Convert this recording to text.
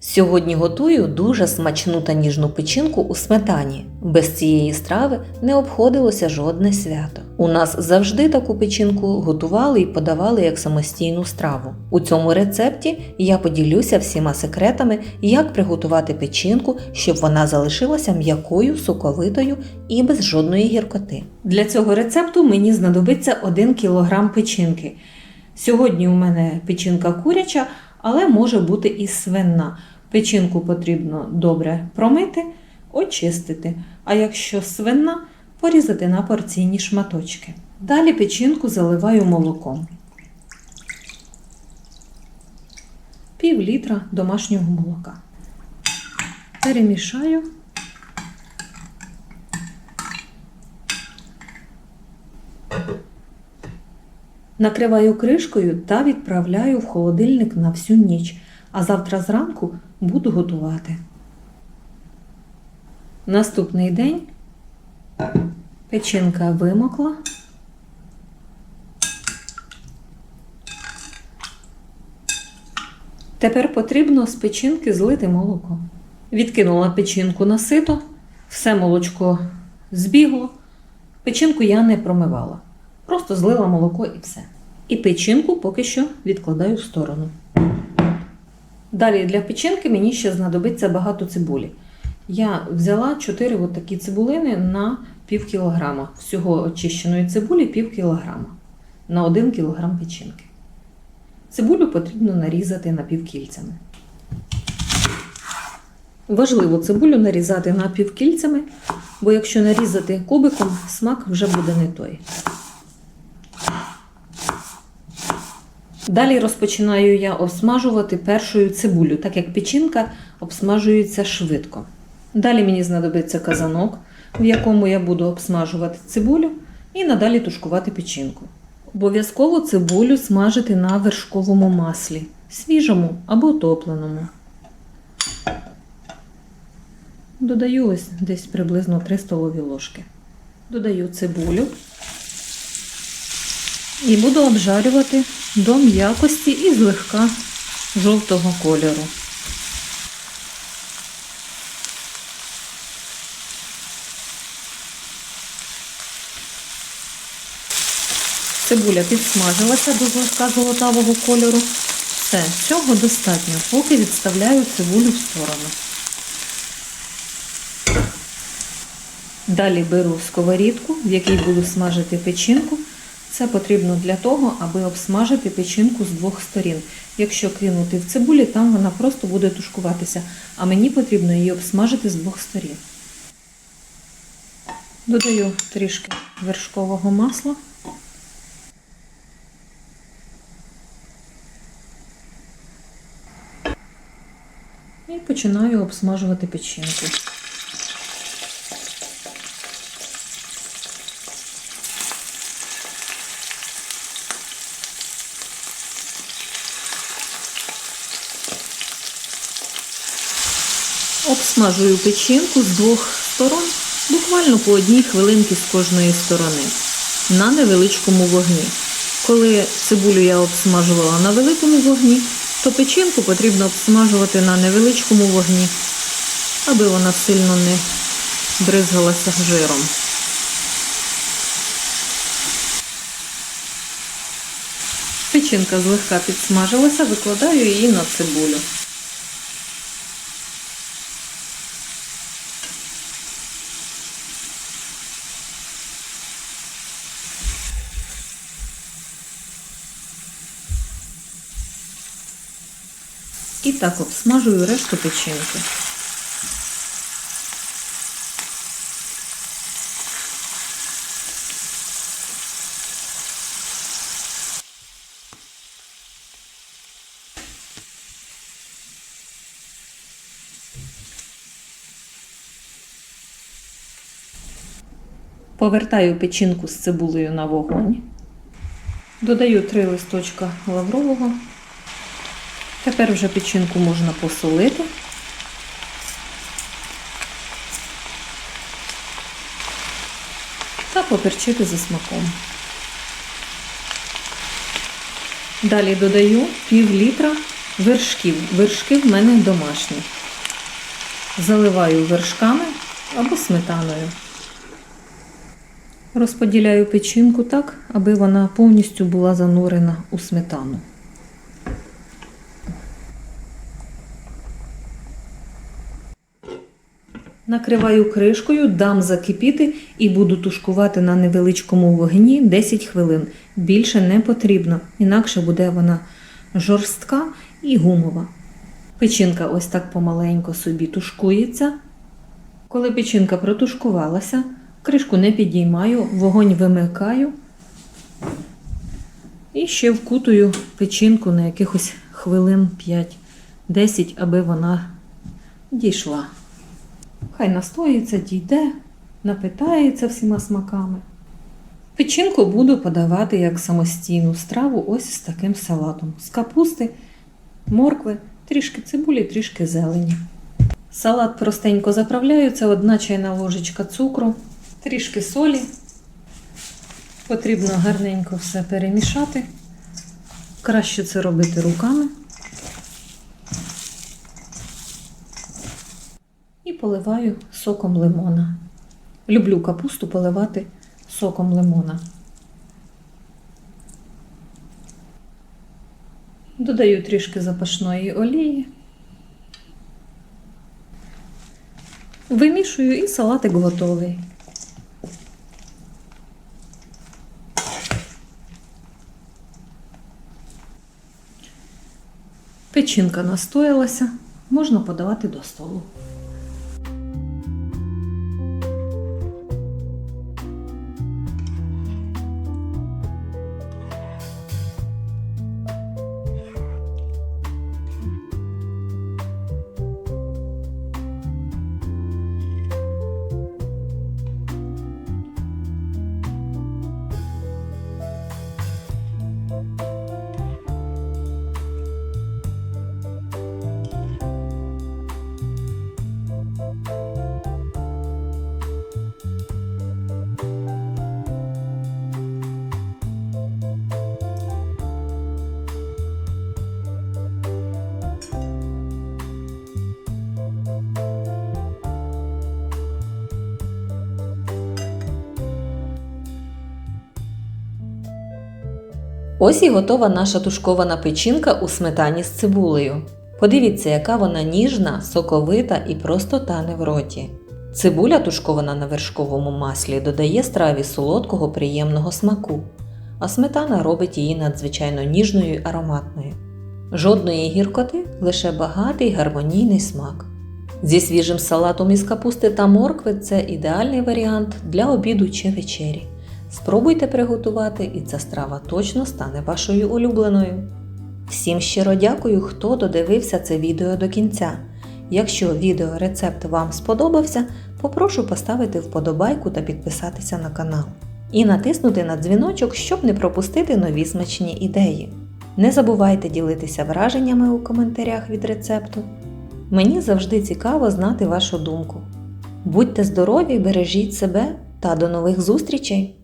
Сьогодні готую дуже смачну та ніжну печінку у сметані. Без цієї страви не обходилося жодне свято. У нас завжди таку печінку готували і подавали як самостійну страву. У цьому рецепті я поділюся всіма секретами, як приготувати печінку, щоб вона залишилася м'якою, соковитою і без жодної гіркоти. Для цього рецепту мені знадобиться 1 кг печінки. Сьогодні у мене печінка куряча, але може бути і свинна. Печінку потрібно добре промити, очистити, а якщо свинна, порізати на порційні шматочки. Далі печінку заливаю молоком. Пів літра домашнього молока. Перемішаю. Накриваю кришкою та відправляю в холодильник на всю ніч, а завтра зранку буду готувати. Наступний день печінка вимокла. Тепер потрібно з печінки злити молоко. Відкинула печінку на сито, все молочко збігло. Печінку я не промивала. Просто злила молоко і все. І печінку поки що відкладаю в сторону. Далі для печінки мені ще знадобиться багато цибулі. Я взяла 4 от такі цибулини на пів кілограма. Всього очищеної цибулі пів кілограма на 1 кілограм печінки. Цибулю потрібно нарізати напівкільцями. Важливо цибулю нарізати напівкільцями, бо якщо нарізати кубиком, смак вже буде не той. Далі розпочинаю я обсмажувати першою цибулю, так як печінка обсмажується швидко. Далі мені знадобиться казанок, в якому я буду обсмажувати цибулю і надалі тушкувати печінку. Обов'язково цибулю смажити на вершковому маслі, свіжому або топленому. Додаю ось десь приблизно 3 столові ложки. Додаю цибулю і буду обжарювати до м'якості і злегка жовтого кольору. Цибуля підсмажилася до злегка золотавого кольору. Все, цього достатньо, поки відставляю цибулю в сторону. Далі беру сковорідку, в якій буду смажити печінку. Це потрібно для того, аби обсмажити печінку з двох сторін. Якщо кинути в цибулі, там вона просто буде тушкуватися, а мені потрібно її обсмажити з двох сторін. Додаю трішки вершкового масла. І починаю обсмажувати печінку. Обсмажую печінку з двох сторон, буквально по одній хвилинці з кожної сторони, на невеличкому вогні. Коли цибулю я обсмажувала на великому вогні, то печінку потрібно обсмажувати на невеличкому вогні, аби вона сильно не бризгалася жиром. Печінка злегка підсмажилася, викладаю її на цибулю. І так обсмажую решту печінки. Повертаю печінку з цибулею на вогонь. Додаю три листочка лаврового. Тепер вже печінку можна посолити. Та поперчити за смаком. Далі додаю пів літра вершків. Вершки в мене домашні. Заливаю вершками або сметаною. Розподіляю печінку так, аби вона повністю була занурена у сметану. Накриваю кришкою, дам закипіти і буду тушкувати на невеличкому вогні 10 хвилин. Більше не потрібно, інакше буде вона жорстка і гумова. Печінка ось так помаленько собі тушкується. Коли печінка протушкувалася, кришку не підіймаю, вогонь вимикаю і ще вкутую печінку на якихось хвилин 5-10, аби вона дійшла. Хай настоїться, дійде, напитається всіма смаками. Печінку буду подавати як самостійну страву ось з таким салатом. З капусти, моркви, трішки цибулі, трішки зелені. Салат простенько заправляю, одна чайна ложечка цукру, трішки солі. Потрібно гарненько все перемішати. Краще це робити руками. Поливаю соком лимона. Люблю капусту поливати соком лимона. Додаю трішки запашної олії. Вимішую і салатик готовий. Печінка настоялася, можна подавати до столу. Ось і готова наша тушкована печінка у сметані з цибулею. Подивіться, яка вона ніжна, соковита і просто тане в роті. Цибуля, тушкована на вершковому маслі, додає страві солодкого приємного смаку, а сметана робить її надзвичайно ніжною і ароматною. Жодної гіркоти, лише багатий гармонійний смак. Зі свіжим салатом із капусти та моркви це ідеальний варіант для обіду чи вечері. Спробуйте приготувати, і ця страва точно стане вашою улюбленою. Всім щиро дякую, хто додивився це відео до кінця. Якщо відеорецепт вам сподобався, попрошу поставити вподобайку та підписатися на канал. І натиснути на дзвіночок, щоб не пропустити нові смачні ідеї. Не забувайте ділитися враженнями у коментарях від рецепту. Мені завжди цікаво знати вашу думку. Будьте здорові, бережіть себе та до нових зустрічей!